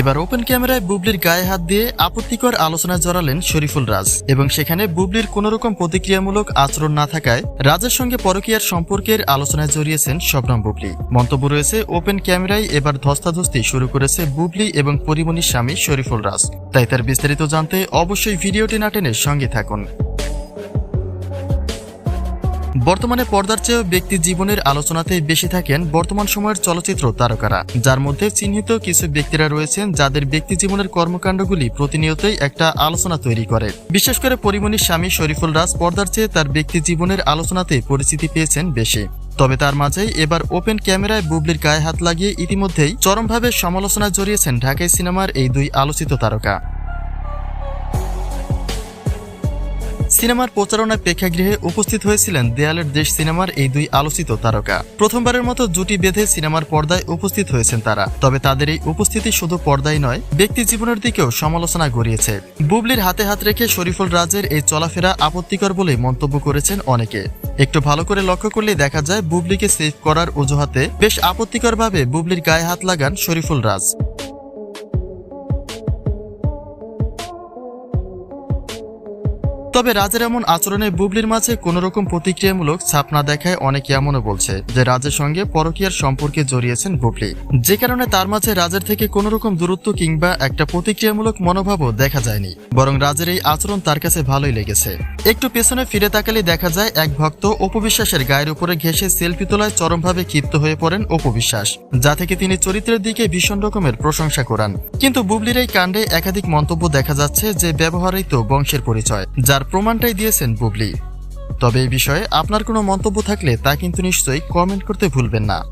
এবার ওপেন ক্যামেরায় বুবলির গায়ে হাত দিয়ে আপত্তিকর আলোচনায় জড়ালেন শরীফুল রাজ এবং সেখানে বুবলির কোনো রকম প্রতিক্রিয়ামূলক আচরণ না থাকায় রাজের সঙ্গে পরকীয়ার সম্পর্কের আলোচনায় জড়িয়েছেন শবনম বুবলি। মন্তব্য রয়েছে, ওপেন ক্যামেরায় এবার ধস্তাধস্তি শুরু করেছে বুবলি এবং পরিমণির স্বামী শরীফুল রাজ। তাই তার বিস্তারিত জানতে অবশ্যই ভিডিওটি না টেনে সঙ্গে থাকুন। বর্তমানে পর্দার চেয়েও ব্যক্তি জীবনের আলোচনাতে বেশি থাকেন বর্তমান সময়ের চলচ্চিত্র তারকারা। যার মধ্যে চিহ্নিত কিছু ব্যক্তিরা রয়েছেন যাদের ব্যক্তি জীবনের কর্মকাণ্ডগুলি প্রতিনিয়তই একটা আলোচনা তৈরি করে। বিশেষ করে পরিমণির স্বামী শরীফুল রাজ পর্দার চেয়ে তার ব্যক্তি জীবনের আলোচনাতে পরিচিতি পেয়েছেন বেশি। তবে তার মাঝেই এবার ওপেন ক্যামেরায় বুবলির গায়ে হাত লাগিয়ে ইতিমধ্যেই চরমভাবে সমালোচনায় জড়িয়েছেন ঢাকাই সিনেমার এই দুই আলোচিত তারকা। সিনেমার প্রচারণায় প্রেক্ষাগৃহে উপস্থিত হয়েছিলেন দেয়ালের দেশ সিনেমার এই দুই আলোচিত তারকা। প্রথমবারের মতো জুটি বেঁধে সিনেমার পর্দায় উপস্থিত হয়েছেন তারা, তবে তাদের এই উপস্থিতি শুধু পর্দায় নয়, ব্যক্তি জীবনের দিকেও সমালোচনা গড়িয়েছে। বুবলির হাতে হাত রেখে শরীফুল রাজের এই চলাফেরা আপত্তিকর বলে মন্তব্য করেছেন অনেকে। একটু ভালো করে লক্ষ্য করলে দেখা যায়, বুবলিকে সেভ করার অজুহাতে বেশ আপত্তিকরভাবে বুবলির গায়ে হাত লাগান শরীফুল রাজ। তবে রাজের এমন আচরণে বুবলির মাঝে কোন রকম প্রতিক্রিয়ামূলক ছাপ না দেখায় অনেকে এমনও বলছে যে রাজের সঙ্গে পরকীয়ার সম্পর্কে জড়িয়েছেন বুবলি। যে কারণে তার মাঝে রাজের থেকে কোন রকম দূরত্ব কিংবা একটা প্রতিক্রিয়ামূলক মনোভাবও দেখা যায়নি। বরং রাজের এই আচরণ তার কাছে ভালোই লেগেছে। একটু পেছনে ফিরে তাকালে দেখা যায় এক ভক্ত অপবিশ্বাসের গায়ের উপরে ঘেঁষে সেলফি তোলায় চরমভাবে ক্ষিপ্ত হয়ে পড়েন অপবিশ্বাস, যা থেকে তিনি চরিত্রের দিকে ভীষণ রকমের প্রশংসা করান। কিন্তু বুবলির এই কাণ্ডে একাধিক মন্তব্য দেখা যাচ্ছে যে ব্যবহারেই তো বংশের পরিচয়, যার প্রমাণটাই দিয়েছেন বুবলি। তবে এই বিষয়ে আপনার কোনো মন্তব্য থাকলে তা কিন্তু নিশ্চয়ই কমেন্ট করতে ভুলবেন না।